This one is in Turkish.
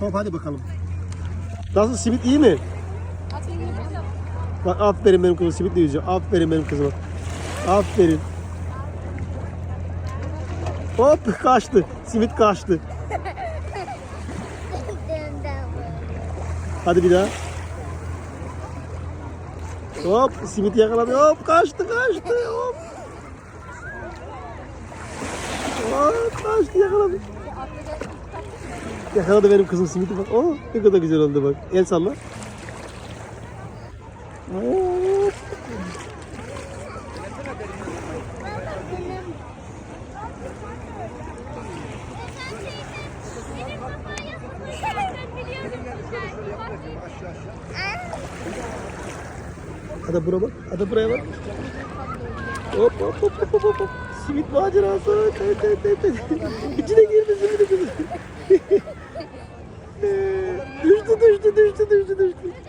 Hop hadi bakalım. Nasıl simit iyi mi? Bak aferin benim kızım simitle yüzüyor. Aferin benim kızıma. Aferin. Hop kaçtı. Simit kaçtı. Hadi bir daha. Hop simit yakaladı. Hop kaçtı kaçtı. Hop. Kaçtı yakaladı. Yakaladı benim kızım simiti bak. Oh ne kadar güzel oldu bak. El salla. Biliyorum. Hadi buraya bak. Hadi buraya bak. Hop hop hop hop hop hop. Simit macerası. Evet evet evet. evet. İçine girdi simit kızım. Ee, düştü düştü düştü düştü düştü.